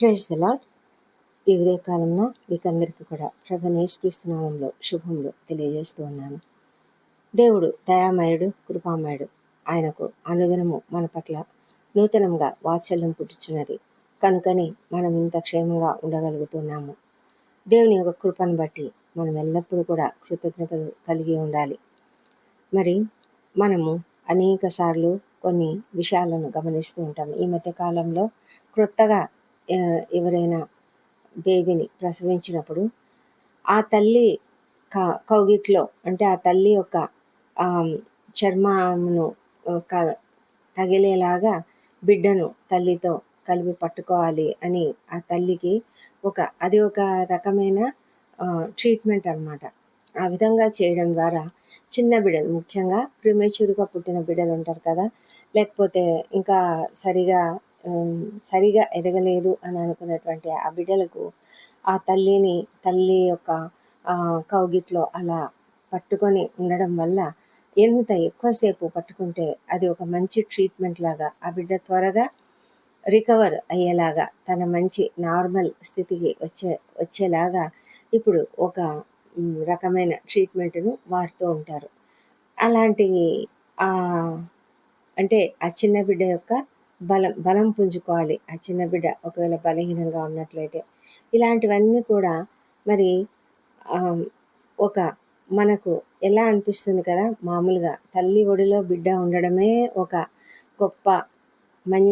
Praise lord ఈ ఉదయకాలంలో మీకు అందరికీ కూడా ప్రభు నేర్చుక్రీస్తునామంలో శుభములు తెలియజేస్తూ ఉన్నాను. దేవుడు దయామయుడు కృపామయుడు. ఆయనకు అనుగుణము మన పట్ల నూతనంగా వాత్సల్యం పుట్టుచున్నది. కనుకనే మనం ఇంత క్షేమంగా ఉండగలుగుతున్నాము. దేవుని యొక్క కృపను బట్టి మనం ఎల్లప్పుడూ కూడా కృతజ్ఞతలు కలిగి ఉండాలి. మరి మనము అనేక సార్లు కొన్ని విషయాలను గమనిస్తూ ఉంటాం ఈ మధ్యకాలంలో క్రొత్తగా ఎవరైనా బేబీని ప్రసవించినప్పుడు ఆ తల్లి క కౌగిట్లో అంటే ఆ తల్లి యొక్క చర్మమును క- తగిలేలాగా బిడ్డను తల్లితో కలిపి పట్టుకోవాలి అని ఆ తల్లికి ఒక అది ఒక రకమైన ట్రీట్మెంట్ అన్నమాట. ఆ విధంగా చేయడం ద్వారా చిన్న బిడ్డలు ముఖ్యంగా ప్రిమేచ్యూర్గా పుట్టిన బిడ్డలు ఉంటారు కదా లేకపోతే ఇంకా సరిగా సరిగా ఎదగలేదు అని అనుకున్నటువంటి ఆ బిడ్డలకు ఆ తల్లిని తల్లి యొక్క కౌగిట్లో అలా పట్టుకొని ఉండడం వల్ల ఎంత ఎక్కువసేపు పట్టుకుంటే అది ఒక మంచి ట్రీట్మెంట్ లాగా ఆ బిడ్డ త్వరగా రికవర్ అయ్యేలాగా తన మంచి నార్మల్ స్థితికి వచ్చే వచ్చేలాగా ఇప్పుడు ఒక రకమైన ట్రీట్మెంట్ను వాడుతూ ఉంటారు. అలాంటి అంటే ఆ చిన్న బిడ్డ యొక్క బలం బలం పుంజుకోవాలి. ఆ చిన్న బిడ్డ ఒకవేళ బలహీనంగా ఉన్నట్లయితే. ఇలాంటివన్నీ కూడా మరి ఒక మనకు ఎలా అనిపిస్తుంది కదా? మామూలుగా తల్లి ఒడిలో బిడ్డ ఉండడమే ఒక గొప్ప మం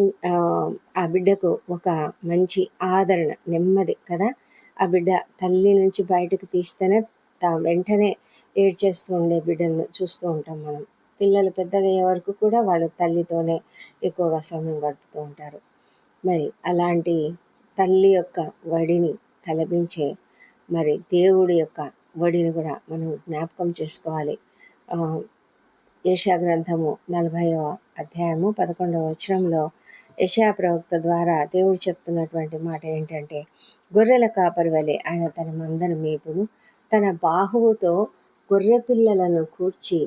ఆ, బిడ్డకు ఒక మంచి ఆదరణ నెమ్మది కదా? ఆ బిడ్డ తల్లి నుంచి బయటకు తీస్తేనే తా- వెంటనే ఏడ్చేస్తూ ఉండే బిడ్డను చూస్తూ ఉంటాం మనం. పిల్లలు పెద్దగా అయ్యే వరకు కూడా వాళ్ళు తల్లితోనే ఎక్కువగా సమయం గడుపుతూ ఉంటారు. మరి అలాంటి తల్లి యొక్క వడిని తలపించే మరి దేవుడి యొక్క వడిని కూడా మనం జ్ఞాపకం చేసుకోవాలి. ఆ, గ్రంథము నలభైవ అధ్యాయము పదకొండవ వచనంలో యెషయా ప్రవక్త ద్వారా దేవుడు చెప్తున్నటువంటి మాట ఏంటంటే గొర్రెల కాపరి వలె ఆయన తన మందను మేపును తన బాహువుతో గొర్రె పిల్లలను కూర్చి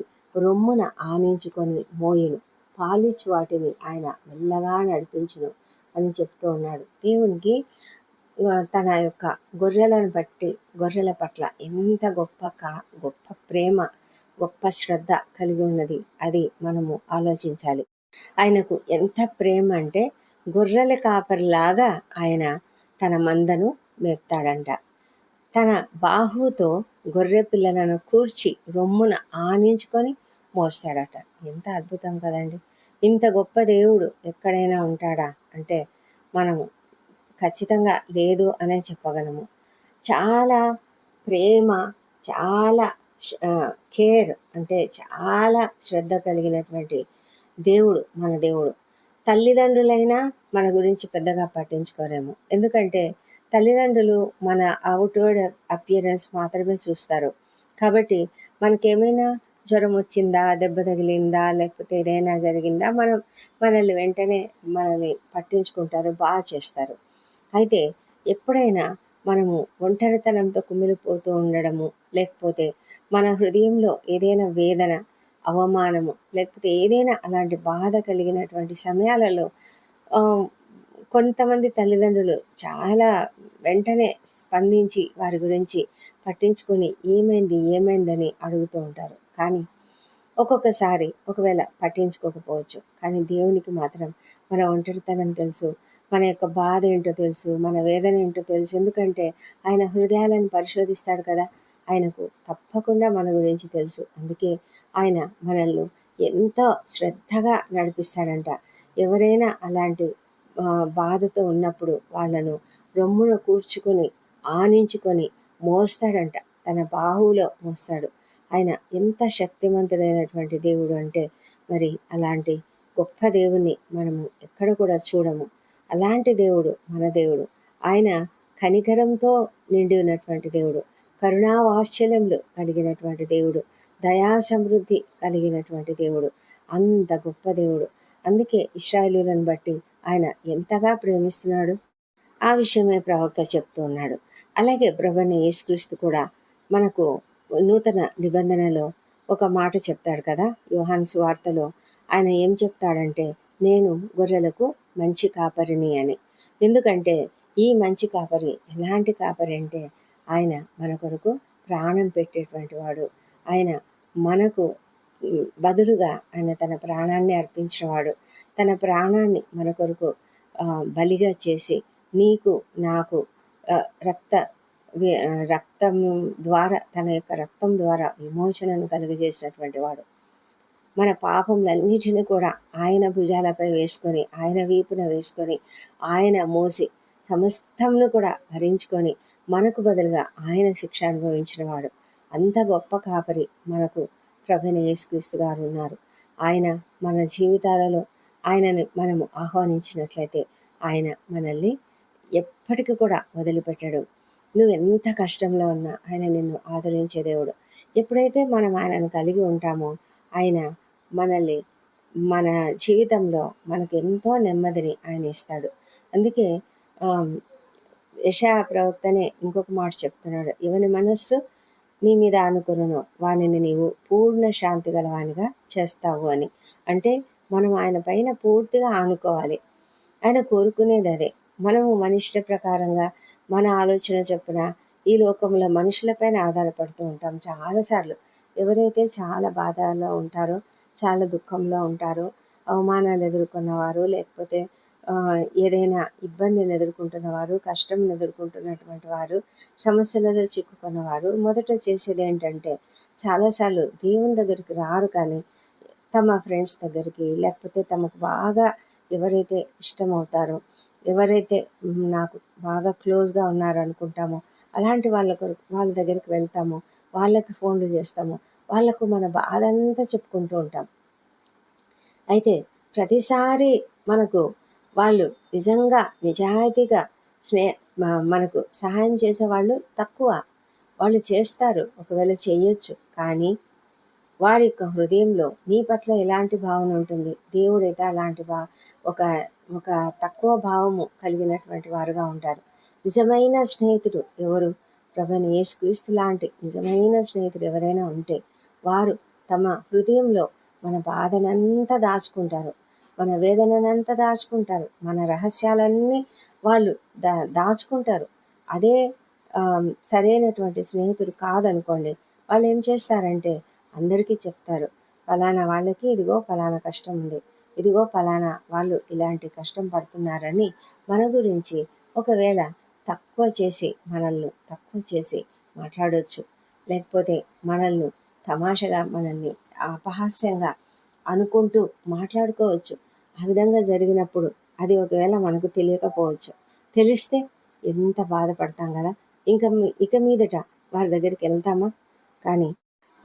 రొమ్మున ఆనించుకొని మోయును. పాలిచ్ వాటిని ఆయన మెల్లగా నడిపించును అని చెప్తూ ఉన్నాడు. దేవునికి తన యొక్క గొర్రెలను బట్టి గొర్రెల పట్ల ఎంత గొప్ప కా గొప్ప ప్రేమ గొప్ప శ్రద్ధ కలిగి ఉన్నది అది మనము ఆలోచించాలి. ఆయనకు ఎంత ప్రేమ అంటే గొర్రెల కాపరిలాగా ఆయన తన మందను మేపుతాడంట. తన బాహుతో గొర్రె పిల్లలను కూర్చి రొమ్మున ఆనించుకొని మోస్తాడట. ఎంత అద్భుతం కదండి. ఇంత గొప్ప దేవుడు ఎక్కడైనా ఉంటాడా? అంటే మనము ఖచ్చితంగా లేదు అనే చెప్పగలము. చాలా ప్రేమ చాలా కేర్ అంటే చాలా శ్రద్ధ కలిగినటువంటి దేవుడు మన దేవుడు. తల్లిదండ్రులైనా మన గురించి పెద్దగా పట్టించుకోలేము ఎందుకంటే తల్లిదండ్రులు మన అవుట్వర్డ్ అపియరెన్స్ మాత్రమే చూస్తారు. కాబట్టి మనకేమైనా జ్వరం వచ్చిందా దెబ్బ తగిలిందా లేకపోతే ఏదైనా జరిగిందా మనం మనల్ని వెంటనే మనల్ని పట్టించుకుంటారు బాగా చేస్తారు. అయితే ఎప్పుడైనా మనము ఒంటరితనంతో కుమిలిపోతూ ఉండడము లేకపోతే మన హృదయంలో ఏదైనా వేదన అవమానము లేకపోతే ఏదైనా అలాంటి బాధ కలిగినటువంటి సమయాలలో కొంతమంది తల్లిదండ్రులు చాలా వెంటనే స్పందించి వారి గురించి పట్టించుకొని ఏమైంది ఏమైందని అడుగుతూ ఉంటారు. కానీ ఒక్కొక్కసారి ఒకవేళ పట్టించుకోకపోవచ్చు. కానీ దేవునికి మాత్రం మన ఒంటరితనం తెలుసు. మన యొక్క బాధ ఏంటో తెలుసు. మన వేదన ఏంటో తెలుసు. ఎందుకంటే ఆయన హృదయాలను పరిశోధిస్తాడు కదా. ఆయనకు తప్పకుండా మన గురించి తెలుసు. అందుకే ఆయన మనల్ని ఎంతో శ్రద్ధగా నడిపిస్తాడంట. ఎవరైనా అలాంటి బాధతో ఉన్నప్పుడు వాళ్ళను రొమ్మున కూర్చుకొని ఆనించుకొని మోస్తాడంట. తన బాహువులో మోస్తాడు. ఆయన ఎంత శక్తివంతుడైనటువంటి దేవుడు అంటే మరి అలాంటి గొప్ప దేవుణ్ణి మనము ఎక్కడ కూడా చూడము. అలాంటి దేవుడు మన దేవుడు. ఆయన కనికరంతో నిండి ఉన్నటువంటి దేవుడు. కరుణా కలిగినటువంటి దేవుడు. దయా సమృద్ధి కలిగినటువంటి దేవుడు. అంత గొప్ప దేవుడు. అందుకే ఇస్రాయేలీలను బట్టి ఆయన ఎంతగా ప్రేమిస్తున్నాడు? ఆ విషయమే ప్రవక్త చెప్తూ ఉన్నాడు. అలాగే ప్రభుని యేసుక్రీస్తు కూడా మనకు నూతన నిబంధనలో ఒక మాట చెప్తాడు కదా యోహాన్స్ వార్తలో. ఆయన ఏం చెప్తాడంటే నేను గొర్రెలకు మంచి కాపరిని అని. ఎందుకంటే ఈ మంచి కాపరి ఎలాంటి కాపరి అంటే ఆయన మన కొరకు ప్రాణం పెట్టేటువంటి వాడు. ఆయన మనకు బదులుగా ఆయన తన ప్రాణాన్ని అర్పించినవాడు తన ప్రాణాన్ని మన కొరకు బలిగా చేసి నీకు నాకు రక్త రక్తం ద్వారా తన యొక్క రక్తం ద్వారా విమోచనను కలుగజేసినటువంటి వాడు. మన పాపములన్నిటిని కూడా ఆయన భుజాలపై వేసుకొని ఆయన వీపున వేసుకొని ఆయన మోసి సమస్తంను కూడా భరించుకొని మనకు బదులుగా ఆయన శిక్ష అనుభవించిన వాడు. అంత గొప్ప కాపరి మనకు ప్రభుని యేసుక్రీస్తు గారు ఉన్నారు. ఆయన మన జీవితాలలో ఆయనని మనము ఆహ్వానించినట్లయితే ఆయన మనల్ని ఎప్పటికీ కూడా వదిలిపెట్టడు. నువ్వు ఎంత కష్టంలో ఉన్నా ఆయన నిన్ను ఆదరించే దేవుడు. ఎప్పుడైతే మనం ఆయనను కలిగి ఉంటామో ఆయన మనల్ని మన జీవితంలో మనకు ఎంతో నెమ్మదిని ఆయన ఇస్తాడు. అందుకే యశా ప్రవక్తనే ఇంకొక మాట చెప్తున్నాడు. ఇవని మనస్సు నీ మీద అనుకును వానిని నీవు పూర్ణ శాంతి గలవానిగా చేస్తావు అని. అంటే మనం ఆయన పైన పూర్తిగా ఆనుకోవాలి. ఆయన కోరుకునేది అదే. మనము మన ఇష్ట ప్రకారంగా మన ఆలోచన చొప్పున ఈ లోకంలో మనుషులపైన ఆధారపడుతూ ఉంటాం. చాలాసార్లు ఎవరైతే చాలా బాధలో ఉంటారో చాలా దుఃఖంలో ఉంటారో అవమానాలు ఎదుర్కొన్నవారు లేకపోతే ఏదైనా ఇబ్బందిని ఎదుర్కొంటున్నవారు కష్టం ఎదుర్కొంటున్నటువంటి వారు సమస్యలలో చిక్కుకున్నవారు మొదట చేసేది ఏంటంటే చాలాసార్లు దేవుని దగ్గరికి రారు కానీ తమ ఫ్రెండ్స్ దగ్గరికి లేకపోతే తమకు బాగా ఎవరైతే ఇష్టమవుతారో ఎవరైతే నాకు బాగా క్లోజ్గా ఉన్నారు అనుకుంటామో అలాంటి వాళ్ళ వాళ్ళ దగ్గరికి వెళ్తాము వాళ్ళకి ఫోన్లు చేస్తాము వాళ్ళకు మన బాధ అంతా చెప్పుకుంటూ ఉంటాం. అయితే ప్రతిసారి మనకు వాళ్ళు నిజంగా నిజాయితీగా స్నేహ మనకు సహాయం చేసేవాళ్ళు తక్కువ. వాళ్ళు చేస్తారు ఒకవేళ చేయొచ్చు. కానీ వారి యొక్క హృదయంలో నీ పట్ల ఎలాంటి భావన ఉంటుంది? దేవుడైతే అలాంటి భా ఒక ఒక తక్కువ భావము కలిగినటువంటి వారుగా ఉంటారు. నిజమైన స్నేహితుడు ఎవరు? ప్రభని యేసుక్రీస్తు లాంటి నిజమైన స్నేహితుడు ఎవరైనా ఉంటే వారు తమ హృదయంలో మన బాధనంతా దాచుకుంటారు. మన వేదననంతా దాచుకుంటారు. మన రహస్యాలన్నీ వాళ్ళు దా దాచుకుంటారు. అదే సరైనటువంటి స్నేహితుడు కాదనుకోండి వాళ్ళు ఏం చేస్తారంటే అందరికీ చెప్తారు ఫలానా వాళ్ళకి ఇదిగో ఫలానా కష్టం ఉంది ఇదిగో ఫలానా వాళ్ళు ఇలాంటి కష్టం పడుతున్నారని మన గురించి ఒకవేళ తక్కువ చేసి మనల్ని తక్కువ చేసి మాట్లాడవచ్చు లేకపోతే మనల్ని తమాషగా మనల్ని అపహాస్యంగా అనుకుంటూ మాట్లాడుకోవచ్చు. ఆ విధంగా జరిగినప్పుడు అది ఒకవేళ మనకు తెలియకపోవచ్చు. తెలిస్తే ఎంత బాధపడతాం కదా? ఇంకా ఇక మీదట వారి దగ్గరికి వెళ్తామా? కానీ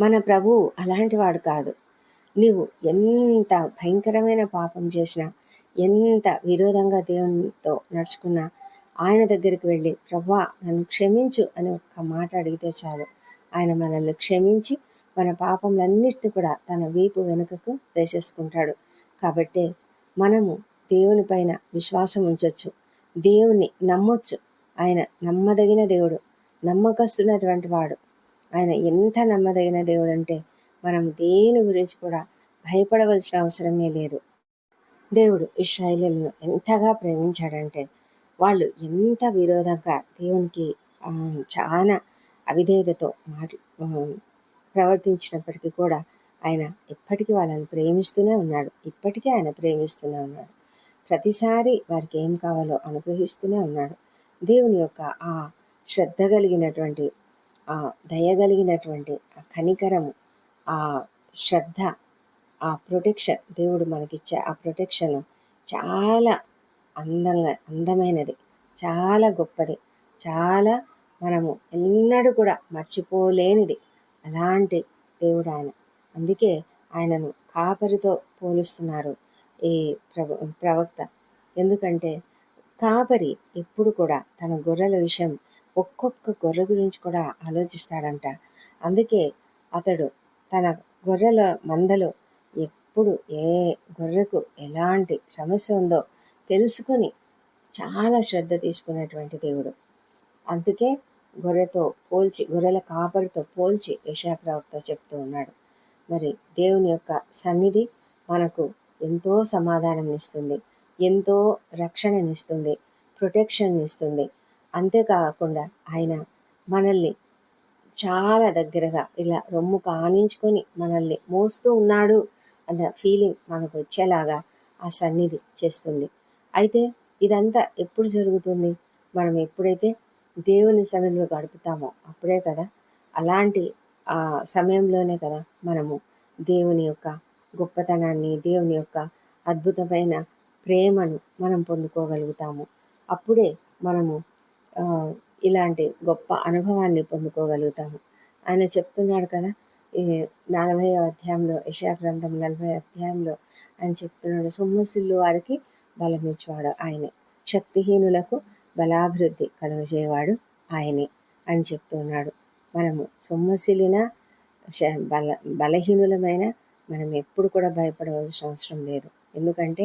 మన ప్రభువు అలాంటి వాడు కాదు. నీవు ఎంత భయంకరమైన పాపం చేసినా ఎంత విరోధంగా దేవునితో నడుచుకున్నా ఆయన దగ్గరికి వెళ్ళి ప్రభా నన్ను క్షమించు అని ఒక్క మాట అడిగితే చాలు. ఆయన మనల్ని క్షమించి మన పాపములన్నిటిని కూడా తన వీపు వెనుకకు వేసేసుకుంటాడు. కాబట్టి మనము దేవుని పైన విశ్వాసం ఉంచవచ్చు దేవుని నమ్మొచ్చు. ఆయన నమ్మదగిన దేవుడు నమ్మకస్తున్నటువంటి వాడు. ఆయన ఎంత నమ్మదగిన దేవుడు అంటే మనం దేని గురించి కూడా భయపడవలసిన అవసరమే లేదు. దేవుడు ఇస్రాయిలను ఎంతగా ప్రేమించాడంటే వాళ్ళు ఎంత విరోధంగా దేవునికి చాలా అవిధేయతతో మాట్లా ప్రవర్తించినప్పటికీ కూడా ఆయన ఇప్పటికీ వాళ్ళని ప్రేమిస్తూనే ఉన్నాడు. ఇప్పటికీ ఆయన ప్రేమిస్తూనే ఉన్నాడు. ప్రతిసారి వారికి ఏం కావాలో అనుగ్రహిస్తూనే ఉన్నాడు. దేవుని యొక్క ఆ శ్రద్ధ కలిగినటువంటి ఆ దయ కలిగినటువంటి ఆ కనికరము ఆ శ్రద్ధ ఆ ప్రొటెక్షన్ దేవుడు మనకిచ్చే ఆ ప్రొటెక్షన్ చాలా అందంగా అందమైనది. చాలా గొప్పది. చాలా మనము ఎన్నడూ కూడా మర్చిపోలేనిది. అలాంటి దేవుడు ఆయన అందుకే ఆయనను కాపరితో పోలుస్తున్నారు ఈ ప్రవ ప్రవక్త. ఎందుకంటే కాపరి ఎప్పుడు కూడా తన గొర్రెల విషయం ఒక్కొక్క గొర్రె గురించి కూడా ఆలోచిస్తాడంట. అందుకే అతడు తన గొర్రెల మందలో ఎప్పుడు ఏ గొర్రెకు ఎలాంటి సమస్య ఉందో తెలుసుకొని చాలా శ్రద్ధ తీసుకునేటువంటి దేవుడు. అందుకే గొర్రెతో పోల్చి గొర్రెల కాపరితో పోల్చి యశాప్రవక్త చెప్తూ ఉన్నాడు. మరి దేవుని యొక్క సన్నిధి మనకు ఎంతో సమాధానం ఇస్తుంది ఎంతో రక్షణనిస్తుంది ప్రొటెక్షన్ ఇస్తుంది అంతేకాకుండా ఆయన మనల్ని చాలా దగ్గరగా ఇలా రొమ్ము కానించుకొని మనల్ని మోస్తూ ఉన్నాడు అన్న ఫీలింగ్ మనకు వచ్చేలాగా ఆ సన్నిధి చేస్తుంది. అయితే ఇదంతా ఎప్పుడు జరుగుతుంది? మనం ఎప్పుడైతే దేవుని సన్నిధిలో గడుపుతామో అప్పుడే కదా? అలాంటి ఆ సమయంలోనే కదా మనము దేవుని యొక్క గొప్పతనాన్ని దేవుని యొక్క అద్భుతమైన ప్రేమను మనం పొందుకోగలుగుతాము. అప్పుడే మనము ఇలాంటి గొప్ప అనుభవాన్ని పొందుకోగలుగుతాము. ఆయన చెప్తున్నాడు కదా ఈ నలభై అధ్యాయంలో యశాగ్రంథం నలభై అధ్యాయంలో ఆయన చెప్తున్నాడు సొమ్మసిల్లు వారికి బలమిచ్చేవాడు ఆయనే. శక్తిహీనులకు బలాభివృద్ధి కలుగజేవాడు ఆయనే అని చెప్తున్నాడు. మనము సొమ్మసిలిన బల బలహీనులమైన మనం ఎప్పుడు కూడా భయపడవలసిన అవసరం లేదు. ఎందుకంటే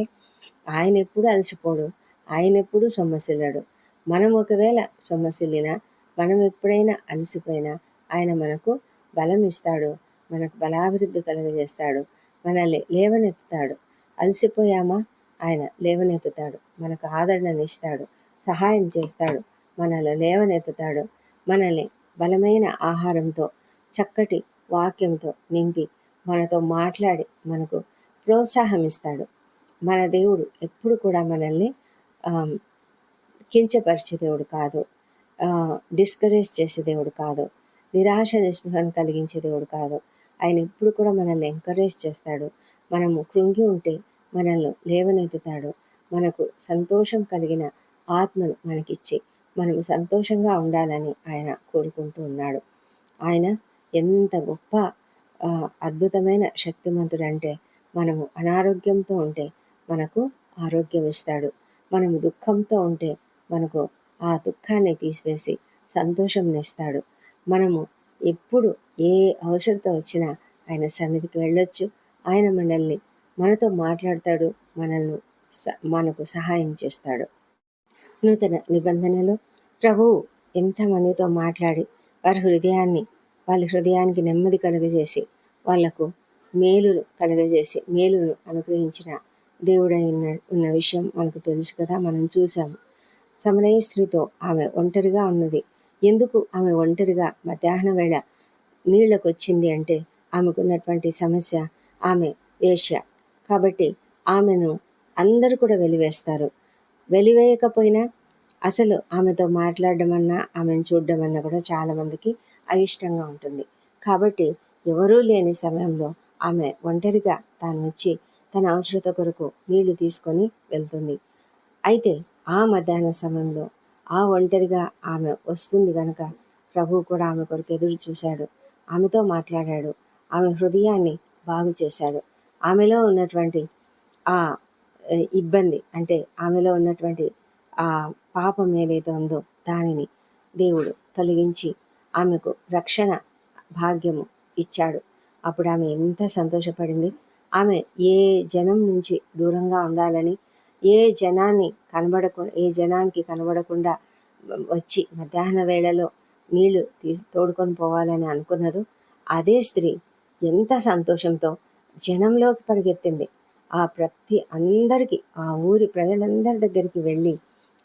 ఆయన ఎప్పుడు అలసిపోడు ఆయన ఎప్పుడు సొమ్మసిల్లడు మనం ఒకవేళ సొమ్మసిల్లినా మనం ఎప్పుడైనా అలసిపోయినా ఆయన మనకు బలం ఇస్తాడు మనకు బలాభివృద్ధి కలుగజేస్తాడు మనల్ని లేవనెత్తుతాడు. అలసిపోయామా? ఆయన లేవనెత్తుతాడు. మనకు ఆదరణనిస్తాడు సహాయం చేస్తాడు మనల్ని లేవనెత్తుతాడు. మనల్ని బలమైన ఆహారంతో చక్కటి వాక్యంతో నింపి మనతో మాట్లాడి మనకు ప్రోత్సాహం ఇస్తాడు. మన దేవుడు ఎప్పుడు కూడా మనల్ని కించపరిచే దేవుడు కాదు. డిస్కరేజ్ చేసే దేవుడు కాదు. నిరాశ నిస్పృహను కలిగించే దేవుడు కాదు. ఆయన ఎప్పుడు కూడా మనల్ని ఎంకరేజ్ చేస్తాడు. మనము కృంగి ఉంటే మనల్ని లేవనెత్తుతాడు. మనకు సంతోషం కలిగిన ఆత్మను మనకిచ్చి మనము సంతోషంగా ఉండాలని ఆయన కోరుకుంటూ ఉన్నాడు. ఆయన ఎంత గొప్ప అద్భుతమైన శక్తిమంతుడంటే మనము అనారోగ్యంతో ఉంటే మనకు ఆరోగ్యం ఇస్తాడు మనము దుఃఖంతో ఉంటే మనకు ఆ దుఃఖాన్ని తీసివేసి సంతోషం ఇస్తాడు మనము ఎప్పుడు ఏ అవసరంతో వచ్చినా ఆయన సన్నిధికి వెళ్ళొచ్చు. ఆయన మనల్ని మనతో మాట్లాడతాడు మనల్ని స- మనకు సహాయం చేస్తాడు. నూతన నిబంధనలో. ప్రభువు ఎంతమందితో మాట్లాడి వారి హృదయాన్ని వాళ్ళ హృదయానికి నెమ్మది కలుగజేసి వాళ్ళకు మేలును కలుగజేసి మేలును అనుగ్రహించిన దేవుడై ఉన్న విషయం మనకు తెలుసు కదా మనం చూసాము. సమరయ స్త్రీతో ఆమె ఒంటరిగా ఉన్నది. ఎందుకు ఆమె ఒంటరిగా మధ్యాహ్నం వేళ నీళ్ళకు వచ్చింది అంటే ఆమెకున్నటువంటి సమస్య ఆమె వేష్య కాబట్టి ఆమెను అందరూ కూడా వెలివేస్తారు. వెలివేయకపోయినా అసలు ఆమెతో మాట్లాడడం అన్నా ఆమెను చూడడం అన్నా కూడా చాలామందికి అయిష్టంగా ఉంటుంది. కాబట్టి ఎవరూ లేని సమయంలో ఆమె ఒంటరిగా తాను వచ్చి తన అవసరత కొరకు నీళ్ళు తీసుకొని వెళ్తుంది. అయితే ఆ మధ్యాహ్న సమయంలో ఆ ఒంటరిగా ఆమె వస్తుంది గనక ప్రభువు కూడా ఆమె కొరకు ఎదురు చూశాడు. ఆమెతో మాట్లాడాడు. ఆమె హృదయాన్ని బాగు చేశాడు. ఆమెలో ఉన్నటువంటి ఆ ఇబ్బంది అంటే ఆమెలో ఉన్నటువంటి ఆ పాపం ఏదైతే ఉందో దానిని దేవుడు తొలగించి ఆమెకు రక్షణ భాగ్యము ఇచ్చాడు. అప్పుడు ఆమె ఎంత సంతోషపడింది. ఆమె ఏ జనం నుంచి దూరంగా ఉండాలని ఏ జనాన్ని కనబడకుండా ఏ జనానికి కనబడకుండా వచ్చి మధ్యాహ్న వేళలో నీళ్ళు తీసి తోడుకొని పోవాలని అనుకున్నారు. అదే స్త్రీ ఎంత సంతోషంతో జనంలోకి పరిగెత్తింది. ఆ ప్రతి అందరికీ ఆ ఊరి ప్రజలందరి దగ్గరికి వెళ్ళి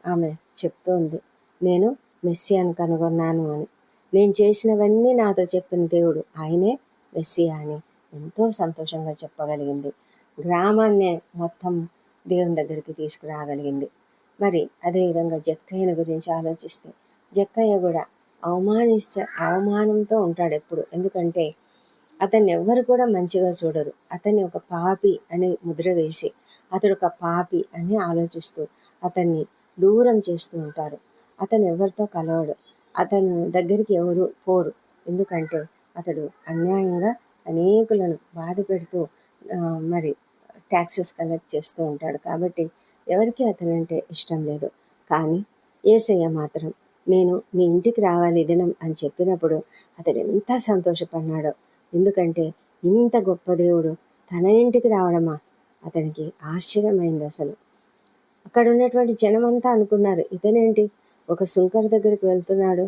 ఆమె చెప్తోంది నేను మెస్సియాను కనుగొన్నాను అని. నేను చేసినవన్నీ నాతో చెప్పిన దేవుడు ఆయనే మెస్సియా అని ఎంతో సంతోషంగా చెప్పగలిగింది. గ్రామాన్ని మొత్తం దేవుని దగ్గరికి తీసుకురాగలిగింది. మరి అదేవిధంగా జక్కయ్యన గురించి ఆలోచిస్తే జక్కయ్య కూడా అవమానించ అవమానంతో ఉంటాడు ఎప్పుడు. ఎందుకంటే అతన్ని ఎవ్వరు కూడా మంచిగా చూడరు. అతన్ని ఒక పాపి అని ముద్ర వేసి అతడు ఒక పాపి అని ఆలోచిస్తూ అతన్ని దూరం చేస్తూ ఉంటారు. అతను ఎవరితో కలవడు. అతను దగ్గరికి ఎవరు పోరు. ఎందుకంటే అతడు అన్యాయంగా అనేకులను బాధ పెడుతూ మరి ట్యాక్సెస్ కలెక్ట్ చేస్తూ ఉంటాడు కాబట్టి ఎవరికి అతనంటే ఇష్టం లేదు. కానీ ఏసయ్య మాత్రం నేను నీ ఇంటికి రావాలి దినం అని చెప్పినప్పుడు అతడు ఎంత సంతోషపడినాడో ఎందుకంటే ఇంత గొప్ప దేవుడు తన ఇంటికి రావడమా? అతనికి ఆశ్చర్యమైంది అసలు. అక్కడ ఉన్నటువంటి జనం అంతా అనుకున్నారు ఇతనేంటి? ఒక సుంకర్ దగ్గరికి వెళ్తున్నాడు.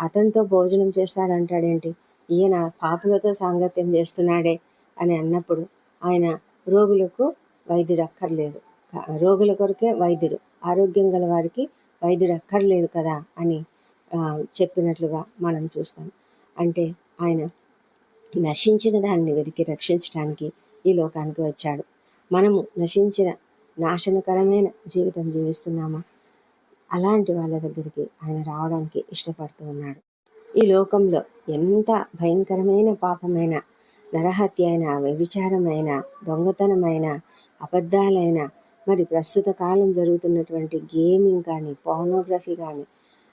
అతనితో భోజనం చేస్తాడంటాడేంటి? ఈయన పాపులతో సాంగత్యం చేస్తున్నాడే అని అన్నప్పుడు ఆయన రోగులకు వైద్యుడు అక్కర్లేదు రోగుల కొరకే వైద్యుడు. ఆరోగ్యం గల వారికి వైద్యుడు అక్కర్లేదు కదా అని చెప్పినట్లుగా మనం చూస్తాం. అంటే ఆయన నశించిన దానిని వెతికి రక్షించడానికి ఈ లోకానికి వచ్చాడు. మనము నశించిన నాశనకరమైన జీవితం జీవిస్తున్నామా? అలాంటి వాళ్ళ దగ్గరికి ఆయన రావడానికి ఇష్టపడుతూ ఉన్నాడు. ఈ లోకంలో ఎంత భయంకరమైన పాపమైన నరహత్య అయిన వ్యభిచారమైన దొంగతనమైన అబద్ధాలైన మరి ప్రస్తుత కాలం జరుగుతున్నటువంటి గేమింగ్ కానీ పోర్నోగ్రఫీ కానీ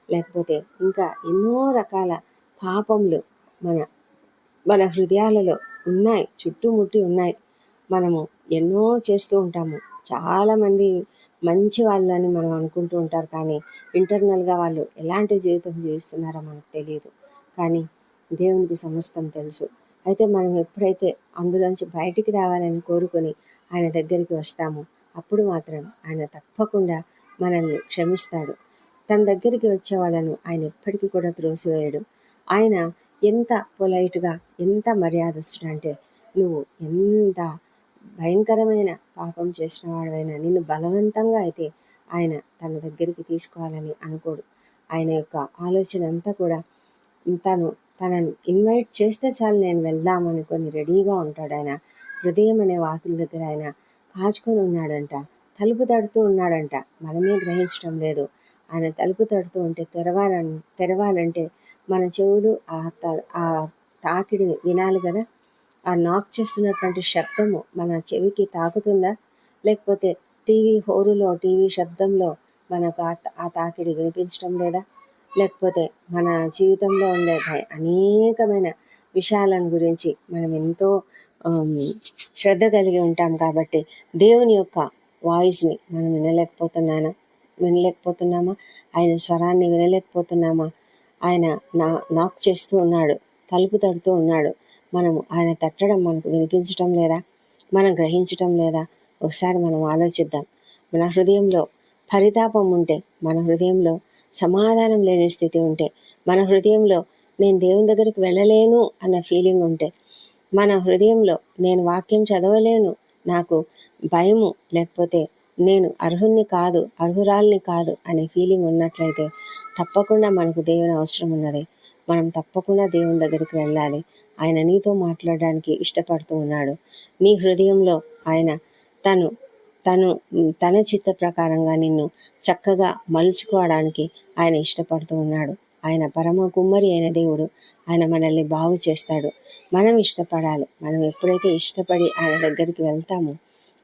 లేకపోతే ఇంకా ఎన్నో రకాల పాపములు మన మన హృదయాలలో ఉన్నాయి చుట్టుముట్టి ఉన్నాయి. మనము ఎన్నో చేస్తూ ఉంటాము. చాలామంది మంచి వాళ్ళని మనం అనుకుంటూ ఉంటారు కానీ ఇంటర్నల్గా వాళ్ళు ఎలాంటి జీవితం జీవిస్తున్నారో మనకు తెలియదు కానీ దేవునికి సమస్తం తెలుసు. అయితే మనం ఎప్పుడైతే అందులోంచి బయటికి రావాలని కోరుకొని ఆయన దగ్గరికి వస్తామో అప్పుడు మాత్రం ఆయన తప్పకుండా మనల్ని క్షమిస్తాడు. తన దగ్గరికి వచ్చే వాళ్ళను ఆయన ఎప్పటికీ కూడా త్రోసివేయడు. ఆయన ఎంత పొలైట్గా ఎంత మర్యాదస్తుడు అంటే నువ్వు ఎంత భయంకరమైన పాపం చేసిన వాడైనా నిన్ను బలవంతంగా అయితే ఆయన తన దగ్గరికి తీసుకోవాలని అనుకోడు. ఆయన యొక్క ఆలోచన అంతా కూడా తను తనని ఇన్వైట్ చేస్తే చాలు నేను వెళ్దాం అనుకొని రెడీగా ఉంటాడు ఆయన. హృదయం అనే వాకిలి దగ్గర ఆయన కాచుకొని ఉన్నాడంట. తలుపు తడుతూ ఉన్నాడంట. మనమే గ్రహించడం లేదు. ఆయన తలుపు తడుతూ ఉంటే తెరవాలని తెరవాలంటే మన చెవులు ఆ త- ఆ తాకిడిని వినాలి కదా? ఆ నాక్ చేస్తున్నటువంటి శబ్దము మన చెవికి తాకుతుందా? లేకపోతే టీవీ హోరులో టీవీ శబ్దంలో మనకు ఆ త- ఆ తాకిడి వినిపించడం లేదా? లేకపోతే మన జీవితంలో ఉండే భయ- అనేకమైన విషయాలను గురించి మనం ఎంతో శ్రద్ధ కలిగి ఉంటాం కాబట్టి దేవుని యొక్క వాయిస్ని మనం వినలేకపోతున్నానా? వినలేకపోతున్నామా? ఆయన స్వరాన్ని వినలేకపోతున్నామా? ఆయన నా నాక్ చేస్తూ ఉన్నాడు తలుపు తడుతూ ఉన్నాడు. మనము ఆయన తట్టడం మనకు వినిపించటం లేదా? మనం గ్రహించటం లేదా? ఒకసారి మనం ఆలోచిద్దాం. మన హృదయంలో పరితాపం ఉంటే మన హృదయంలో సమాధానం లేని స్థితి ఉంటే మన హృదయంలో నేను దేవుని దగ్గరికి వెళ్ళలేను అన్న ఫీలింగ్ ఉంటే మన హృదయంలో నేను వాక్యం చదవలేను నాకు భయము లేకపోతే నేను అర్హుణ్ణి కాదు అర్హురాల్ని కాదు అనే ఫీలింగ్ ఉన్నట్లయితే తప్పకుండా మనకు దేవుని అవసరం ఉన్నది. మనం తప్పకుండా దేవుని దగ్గరికి వెళ్ళాలి. ఆయన నీతో మాట్లాడడానికి ఇష్టపడుతూ ఉన్నాడు. నీ హృదయంలో ఆయన తను తను తన చిత్త ప్రకారంగా నిన్ను చక్కగా మలుచుకోవడానికి ఆయన ఇష్టపడుతూ ఉన్నాడు. ఆయన పరమ కుమ్మరి అయిన దేవుడు. ఆయన మనల్ని బాగు చేస్తాడు. మనం ఇష్టపడాలి. మనం ఎప్పుడైతే ఇష్టపడి ఆయన దగ్గరికి వెళ్తామో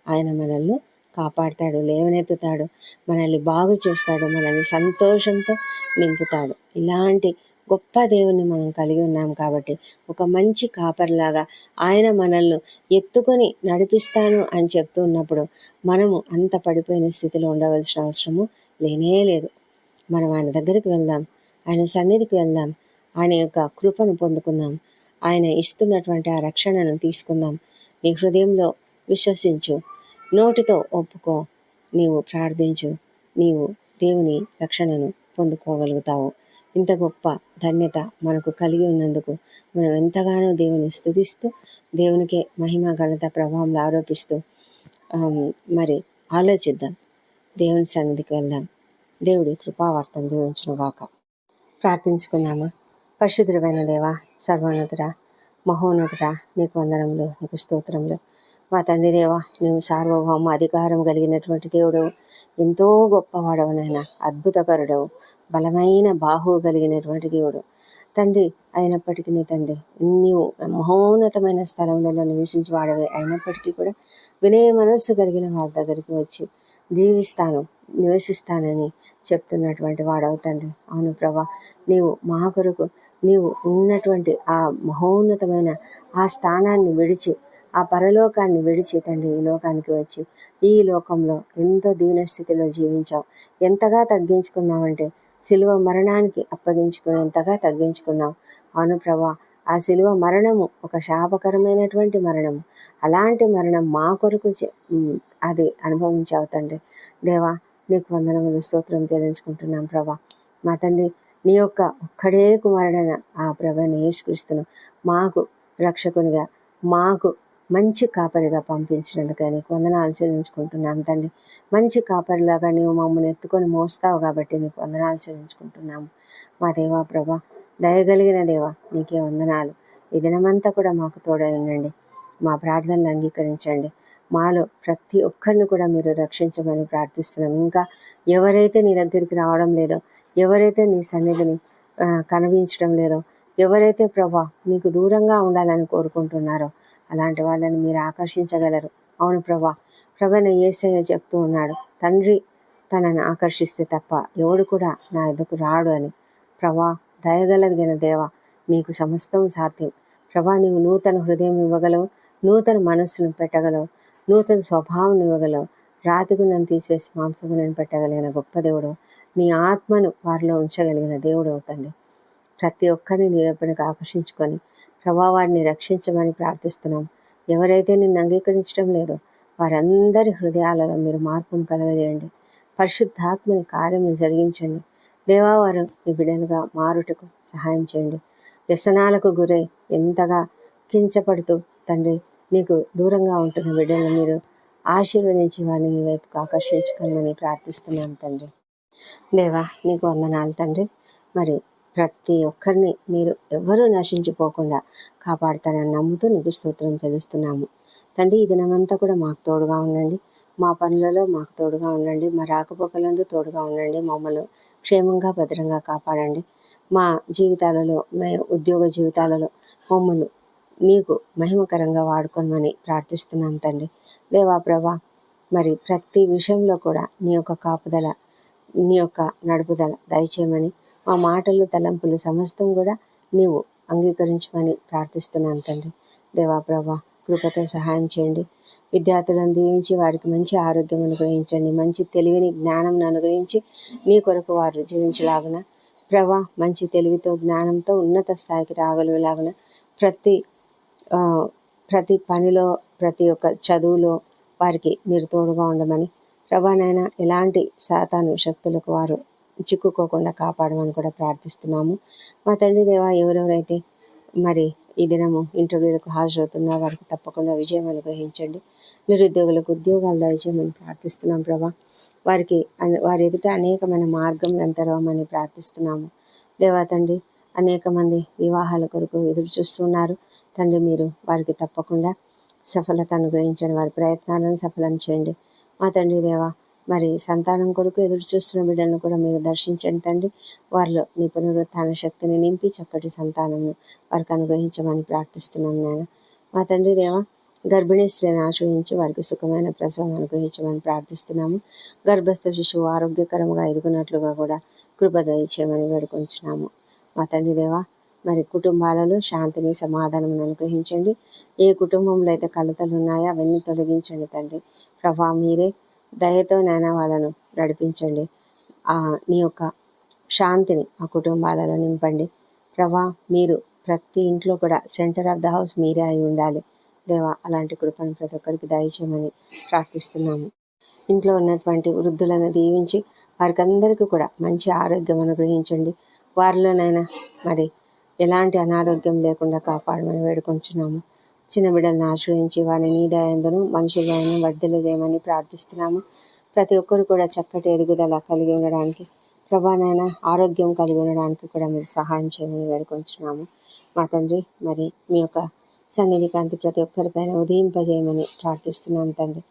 ఆయన మనల్ని కాపాడతాడు లేవనెత్తుతాడు మనల్ని బాగు చేస్తాడు మనల్ని సంతోషంతో నింపుతాడు. ఇలాంటి గొప్ప దేవుని మనం కలిగి ఉన్నాం కాబట్టి ఒక మంచి కాపర్లాగా ఆయన మనల్ని ఎత్తుకొని నడిపిస్తాను అని చెప్తూ ఉన్నప్పుడు మనము అంత పడిపోయిన స్థితిలో ఉండవలసిన అవసరము లేనే లేదు. మనం ఆయన దగ్గరికి వెళ్దాం ఆయన సన్నిధికి వెళ్దాం ఆయన యొక్క కృపను పొందుకుందాం ఆయన ఇస్తున్నటువంటి ఆ రక్షణను తీసుకుందాం. నీ హృదయంలో విశ్వసించు నోటితో ఒప్పుకో నీవు ప్రార్థించు నీవు దేవుని రక్షణను పొందుకోగలుగుతావు. ఇంత గొప్ప ధన్యత మనకు కలిగి ఉన్నందుకు మనం ఎంతగానో దేవుని స్థుతిస్తూ దేవునికే మహిమ ఘనత ప్రభావం ఆరోపిస్తూ మరి ఆలోచిద్దాం. దేవుని సన్నిధికి వెళ్దాం. దేవుడి కృపావర్తం దీవించునుగాక ప్రార్థించుకుందామా? పరిశుద్ధమైన దేవ సర్వోన్నతుడ మహోన్నతుడ నీకు వందనములు నీకు స్తోత్రంలో మా తండ్రి దేవ నీవు సార్వభౌమ అధికారం కలిగినటువంటి దేవుడు ఎంతో గొప్పవాడవు నాయన అద్భుతకరుడవు బలమైన బాహువు కలిగినటువంటి దేవుడు. తండ్రి అయినప్పటికీ నీ తండ్రి నీవు మహోన్నతమైన స్థలంలో నివసించి వాడవే అయినప్పటికీ కూడా వినయ మనస్సు కలిగిన వారి దగ్గరికి వచ్చి దీవిస్తాను. నివసిస్తానని చెప్తున్నటువంటి వాడవు తండ్రి. అవును ప్రభా నీవు మా కొరకు నీవు ఉన్నటువంటి ఆ మహోన్నతమైన ఆ స్థానాన్ని విడిచి ఆ పరలోకాన్ని విడిచి తండ్రి ఈ లోకానికి వచ్చి ఈ లోకంలో ఎంతో దీనస్థితిలో జీవించావు. ఎంతగా తగ్గించుకున్నావంటే సిలువ మరణానికి అప్పగించుకునేంతగా తగ్గించుకున్నావు. అవును ప్రభా ఆ సిలువ మరణము ఒక శాపకరమైనటువంటి మరణము. అలాంటి మరణం మా కొరకు అది అనుభవించావు తండ్రి. దేవా నీకు వందనములు స్తోత్రం చెల్లించుకుంటున్నాం ప్రభా. మా తండ్రి నీ యొక్క ఒక్కడే కుమారుడైన ఆ ప్రభని యేసుక్రీస్తును మాకు రక్షకునిగా మాకు మంచి కాపరిగా పంపించినందుకు నీకు వందనాలు చెల్లించుకుంటున్నాం తండ్రి. మంచి కాపరిలాగా నీవు మమ్మల్ని ఎత్తుకొని మోస్తావు కాబట్టి నీకు వందనాలు చెల్లించుకుంటున్నాము. మా దేవా ప్రభా దయగలిగిన దేవా నీకే వందనాలు. ఈ దినమంతా కూడా మాకు తోడై ఉండండి. మా ప్రార్థనలు అంగీకరించండి. మాలో ప్రతి ఒక్కరిని కూడా మీరు రక్షించమని ప్రార్థిస్తున్నాం. ఇంకా ఎవరైతే నీ దగ్గరికి రావడం లేదో ఎవరైతే నీ సన్నిధిని కనిపించడం లేదో ఎవరైతే ప్రభా నీకు దూరంగా ఉండాలని కోరుకుంటున్నారో అలాంటి వాళ్ళని మీరు ఆకర్షించగలరు. అవును ప్రభా ప్రభన ఏసయ్య చెప్తూ ఉన్నాడు తండ్రి తనని ఆకర్షిస్తే తప్ప ఎవడు కూడా నా ఎదుకు రాడు అని. ప్రభా దయగలగిన దేవ నీకు సమస్తం సాధ్యం. ప్రభా నీవు నూతన హృదయం ఇవ్వగలవు నూతన మనస్సును పెట్టగలవు. నూతన స్వభావం ఇవ్వగలవు. రాతిగుణం తీసివేసి మాంసగుణం పెట్టగలిగిన గొప్ప దేవుడు. నీ ఆత్మను వారిలో ఉంచగలిగిన దేవుడు అవుతండి ప్రతి ఒక్కరిని నీ వైపునకు ఆకర్షించుకొని ప్రభావాన్ని రక్షించమని ప్రార్థిస్తున్నాం. ఎవరైతే నిన్ను అంగీకరించడం లేదో వారందరి హృదయాలలో మీరు మార్పును కలగజేయండి. పరిశుద్ధాత్మని కార్యం జరిగించండి. దేవావారు నీ బిడ్డలుగా మారుటకు సహాయం చేయండి. వ్యసనాలకు గురై ఎంతగా కించపడుతూ తండ్రి మీకు దూరంగా ఉంటున్న బిడ్డలను మీరు ఆశీర్వదించి వారిని మీ వైపుకు ఆకర్షించుకోమని ప్రార్థిస్తున్నాను తండ్రి. దేవా నీకు వందనాలు తండ్రి. మరి ప్రతి ఒక్కరిని మీరు ఎవరూ నశించిపోకుండా కాపాడుతారని నమ్ముతూ నీకు స్తోత్రం తెలుస్తున్నాము. తండ్రి ఈ దినమంతా కూడా మాకు తోడుగా ఉండండి. మా పనులలో మాకు తోడుగా ఉండండి. మా రాకపోకలందు తోడుగా ఉండండి. మమ్మల్ని క్షేమంగా భద్రంగా కాపాడండి. మా జీవితాలలో మే ఉద్యోగ జీవితాలలో మమ్మల్ని నీకు మహిమకరంగా వాడుకోమని ప్రార్థిస్తున్నాం తండ్రి. దేవా ప్రభా మరి ప్రతి విషయంలో కూడా నీ యొక్క కాపుదల నీ యొక్క నడుపుదల దయచేయమని మా మాటలు తలంపులు సమస్తం కూడా నీవు అంగీకరించమని ప్రార్థిస్తున్నాను తండ్రి. దేవాప్రభ కృపతో సహాయం చేయండి. విద్యార్థులను దీవించి వారికి మంచి ఆరోగ్యం అనుగ్రహించండి. మంచి తెలివిని జ్ఞానం అనుగ్రహించి నీ కొరకు వారు జీవించలాగున. ప్రభా మంచి తెలివితో జ్ఞానంతో ఉన్నత స్థాయికి రాగలిగేలాగున ప్రతి ప్రతి పనిలో ప్రతి ఒక్క చదువులో వారికి మీరు తోడుగా ఉండమని ప్రభానైనా ఎలాంటి సాతాను శక్తులకు వారు చిక్కుకోకుండా కాపాడమని కూడా ప్రార్థిస్తున్నాము. మా తండ్రి దేవా ఎవరెవరైతే మరి ఈ దినము ఇంటర్వ్యూలకు హాజరవుతున్నా వారికి తప్పకుండా విజయం అనుగ్రహించండి. నిరుద్యోగులకు ఉద్యోగాలు దయచేయమని ప్రార్థిస్తున్నాం ప్రభా. వారికి వారి ఎదుట అనేకమైన మార్గం ఎంతరవమని ప్రార్థిస్తున్నాము. దేవా తండ్రి అనేక మంది వివాహాల కొరకు ఎదురు చూస్తున్నారు తండ్రి మీరు వారికి తప్పకుండా సఫలత అనుగ్రహించండి. వారి ప్రయత్నాలను సఫలం చేయండి. మా తండ్రి దేవా మరి సంతానం కొరకు ఎదురు చూస్తున్న బిడ్డలను కూడా మీరు దర్శించండి తండ్రి. వారిలో నీ పునరుత్థాన శక్తిని నింపి చక్కటి సంతానము వారికి అనుగ్రహించమని ప్రార్థిస్తున్నాం నేను మా తండ్రి దేవా గర్భిణీ స్త్రీని ఆశ్రయించి వారికి సుఖమైన ప్రసవం అనుగ్రహించమని ప్రార్థిస్తున్నాము. గర్భస్థ శిశువు ఆరోగ్యకరంగా ఎదుగునట్లుగా కూడా కృప దయచేయమని వేడుకొంచున్నాము. మా తండ్రి దేవా మరి కుటుంబాలలో శాంతిని సమాధానం అనుగ్రహించండి. ఏ కుటుంబంలో అయితే కలతలు ఉన్నాయో అవన్నీ తొలగించండి తండ్రి. ప్రభా మీరే దయతో నాయన వాళ్ళను నడిపించండి. ఆ నీ యొక్క శాంతిని ఆ కుటుంబాలలో నింపండి. ప్రభా మీరు ప్రతి ఇంట్లో కూడా సెంటర్ ఆఫ్ ద హౌస్ మీరే అయి ఉండాలి. దేవా అలాంటి కృపను ప్రతి ఒక్కరికి దయచేయమని ప్రార్థిస్తున్నాము. ఇంట్లో ఉన్నటువంటి వృద్ధులను దీవించి వారికి అందరికీ కూడా మంచి ఆరోగ్యం అనుగ్రహించండి. వారిలోనైనా మరి ఎలాంటి అనారోగ్యం లేకుండా కాపాడమని వేడుకొంచున్నాము. చిన్న బిడ్డలను ఆశ్రయించి వారిని నీ దయందును మనుషులను వర్ధలదేమని ప్రార్థిస్తున్నాము. ప్రతి ఒక్కరు కూడా చక్కటి ఎదుగుదల కలిగి ఉండడానికి ప్రభానైనా ఆరోగ్యం కలిగి ఉండడానికి కూడా మీరు సహాయం చేయమని వేడుకొంచున్నాము. మా తండ్రి మరి మీ యొక్క సన్నిధి కాంతి ప్రతి ఒక్కరిపైన ఉదయింపజేయమని ప్రార్థిస్తున్నాం తండ్రి.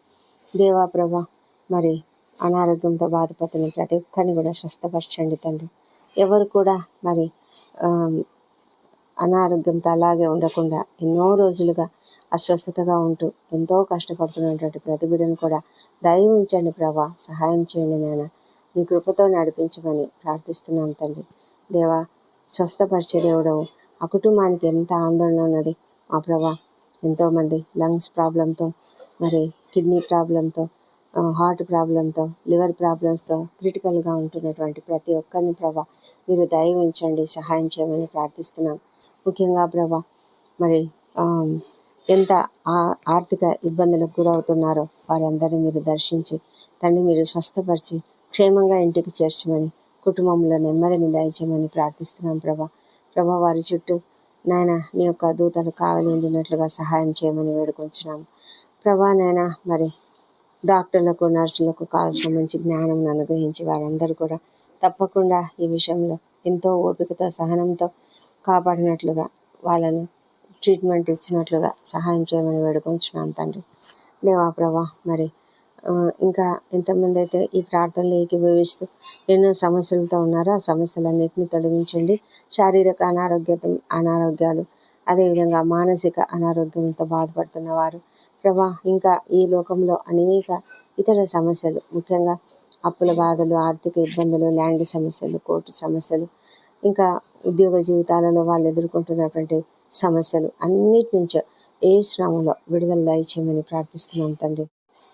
దేవా ప్రభ మరి అనారోగ్యంతో బాధపడుతున్న ప్రతి ఒక్కరిని కూడా స్వస్థపరచండి తండ్రి. ఎవరు కూడా మరి అనారోగ్యంతో అలాగే ఉండకుండా ఎన్నో రోజులుగా అస్వస్థతగా ఉంటూ ఎంతో కష్టపడుతున్నటువంటి ప్రతి బిడ్డను కూడా దయ ఉంచండి ప్రభా సహాయం చేయండి నాయన. మీ కృపతో నడిపించమని ప్రార్థిస్తున్నాం తండ్రి. దేవా స్వస్థపరిచే దేవుడవు. ఆ కుటుంబానికి ఎంత ఆందోళన ఉన్నది. మా ప్రభా ఎంతోమంది లంగ్స్ ప్రాబ్లంతో మరి కిడ్నీ ప్రాబ్లంతో హార్ట్ ప్రాబ్లంతో లివర్ ప్రాబ్లమ్స్తో క్రిటికల్గా ఉంటున్నటువంటి ప్రతి ఒక్కరిని ప్రభా మీరు దయ ఉంచండి సహాయం చేయమని ప్రార్థిస్తున్నాం. ముఖ్యంగా ప్రభా మరి ఎంత ఆర్థిక ఇబ్బందులకు గురవుతున్నారో వారందరినీ మీరు దర్శించి తండ్రి మీరు స్వస్థపరిచి క్షేమంగా ఇంటికి చేర్చమని కుటుంబంలో నెమ్మదిని దయచేయమని ప్రార్థిస్తున్నాం ప్రభా. ప్రభా వారి చుట్టూ నాయన నీ యొక్క దూతలు కావలి ఉండినట్లుగా సహాయం చేయమని వేడుకొంచున్నాము. ప్రభా నాయన మరి డాక్టర్లకు నర్సులకు కావాల్సిన మంచి జ్ఞానం అనుగ్రహించి వారందరూ కూడా తప్పకుండా ఈ విషయంలో ఎంతో ఓపికతో సహనంతో కాపాడినట్లుగా వాళ్ళను ట్రీట్మెంట్ ఇచ్చినట్లుగా సహాయం చేయమని వేడుకొంచున్నాం తండ్రి. దేవా ప్రభా మరి ఇంకా ఎంతమంది అయితే ఈ ప్రార్థనలు ఏకీభవిస్తూ ఎన్నో సమస్యలతో ఉన్నారో ఆ సమస్యలన్నింటినీ తొలగించండి. శారీరక అనారోగ్యత అనారోగ్యాలు అదేవిధంగా మానసిక అనారోగ్యంతో బాధపడుతున్న వారు ప్రభా ఇంకా ఈ లోకంలో అనేక ఇతర సమస్యలు ముఖ్యంగా అప్పుల బాధలు ఆర్థిక ఇబ్బందులు ల్యాండ్ సమస్యలు కోర్టు సమస్యలు ఇంకా ఉద్యోగ జీవితాలలో వాళ్ళు ఎదుర్కొంటున్నటువంటి సమస్యలు అన్నిటి నుంచో ఏ శ్రమలో విడుదల దయచేయమని ప్రార్థిస్తున్నాం తండ్రి.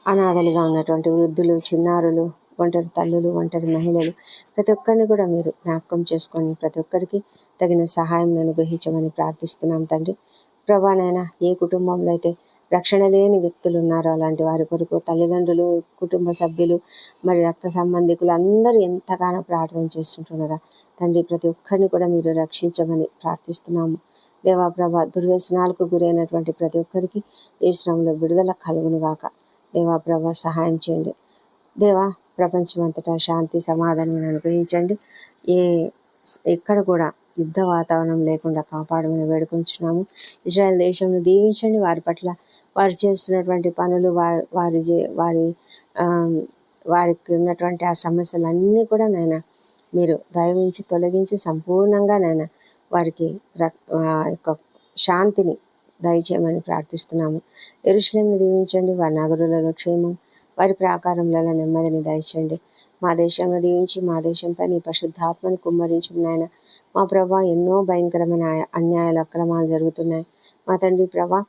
అనాథలుగా ఉన్నటువంటి వృద్ధులు చిన్నారులు ఒంటరి తల్లులు ఒంటరి మహిళలు ప్రతి ఒక్కరిని కూడా మీరు జ్ఞాపకం చేసుకొని ప్రతి ఒక్కరికి తగిన సహాయం అనుగ్రహించమని ప్రార్థిస్తున్నాం తండ్రి. ప్రభానైనా ఏ కుటుంబంలో అయితే రక్షణ లేని వ్యక్తులు ఉన్నారు అలాంటి వారి కొరకు తల్లిదండ్రులు కుటుంబ సభ్యులు మరి రక్త సంబంధికులు అందరూ ఎంతగానో ప్రార్థన చేస్తుంటుండగా తండ్రి ప్రతి ఒక్కరిని కూడా మీరు రక్షించమని ప్రార్థిస్తున్నాము. దేవాప్రభ దుర్వ్యసనాలకు గురైనటువంటి ప్రతి ఒక్కరికి ఈ శ్రమలో విడుదల కలుగును గాక. దేవా సహాయం చేయండి. దేవా ప్రపంచమంతటా శాంతి సమాధానం అనుగ్రహించండి. ఏ ఎక్కడ కూడా యుద్ధ వాతావరణం లేకుండా కాపాడమని వేడుకొంచున్నాము. ఇజ్రాయెల్ దేశంను దీవించండి. వారి పట్ల వారు చేస్తున్నటువంటి పనులు వారి వారి వారి వారికి ఉన్నటువంటి ఆ సమస్యలన్నీ కూడా నాయన మీరు దయవించి తొలగించి సంపూర్ణంగా నాయన వారికి రక్- యొక్క శాంతిని దయచేయమని ప్రార్థిస్తున్నాము. ఎరుషులను దీవించండి వారి నగరులలో క్షేమం వారి ప్రాకారంలో నెమ్మదిని దయచేయండి. మా దేశంలో దీవించి మా దేశంపై నీ పరిశుద్ధాత్మను కుమ్మరించు నాయన. మా ప్రభా ఎన్నో భయంకరమైన అన్యాయాలు అక్రమాలు జరుగుతున్నాయి. మా తండ్రి ప్రభా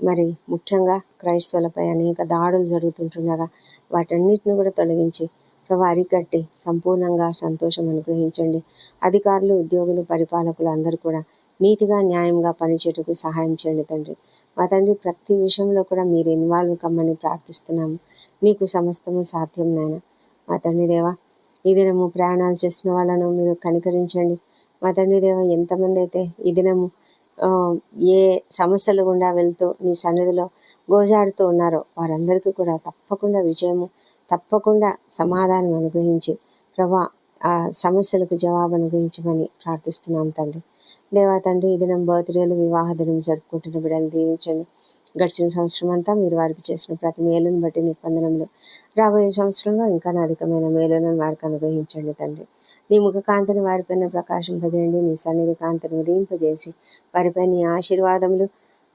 మరి ముఖ్యంగా క్రైస్తవులపై అనేక దాడులు జరుగుతుంటుండగా వాటన్నిటిని కూడా తొలగించి వారి అరికట్టి సంపూర్ణంగా సంతోషం అనుగ్రహించండి. అధికారులు ఉద్యోగులు పరిపాలకులు అందరూ కూడా నీతిగా న్యాయంగా పనిచేయటకు సహాయం చేయండి తండ్రి. మా తండ్రి ప్రతి విషయంలో కూడా మీరు ఇన్వాల్వ్ కమ్మని ప్రార్థిస్తున్నాము. నీకు సమస్తము సాధ్యం నాయన. మా తండ్రి దేవా ఈ దినము ప్రయాణాలు చేస్తున్న వాళ్ళను మీరు కనికరించండి. మా తండ్రి దేవ ఎంతమంది అయితే ఈ దినము ఏ సమస్యలు గుండా వెళ్తూ నీ సన్నిధిలో గోజాడుతూ ఉన్నారో వారందరికీ కూడా తప్పకుండా విజయము తప్పకుండా సమాధానం అనుగ్రహించి ప్రభా ఆ సమస్యలకు జవాబు అనుగ్రహించమని ప్రార్థిస్తున్నాం తండ్రి. దేవా తండ్రి ఈ దినం బర్త్డేలు వివాహ దినం జరుపుకుంటున్న బిడ్డను దీవించండి. గడిచిన సంవత్సరం అంతా మీరు వారికి చేసిన ప్రతి మేలును బట్టి నిబంధనలు రాబోయే సంవత్సరంలో ఇంకా అధికమైన మేలులను వారికి అనుగ్రహించండి తండ్రి. నీ ముఖ కాంతిని వారిపైన ప్రకాశింపజేయండి. నీ సన్నిధి కాంతిని ఉదయింపజేసి వారిపై నీ ఆశీర్వాదములు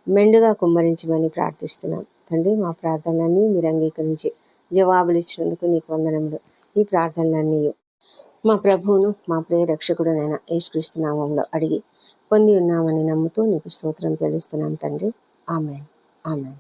మెండుగా కుమ్మరించమని ప్రార్థిస్తున్నాం. తండ్రి మా ప్రార్థనలన్నీ మీరు అంగీకరించి జవాబులు ఇచ్చినందుకు నీకు వందనములు. ఈ ప్రార్థనలన్నీ మా ప్రభువును మా ప్రియ రక్షకుడునైన యేసుక్రీస్తు నామంలో అడిగి పొంది ఉన్నామని నమ్ముతూ నీకు స్తోత్రం తెలుస్తున్నాం తండ్రి. ఆమెన్. ఆమెన్.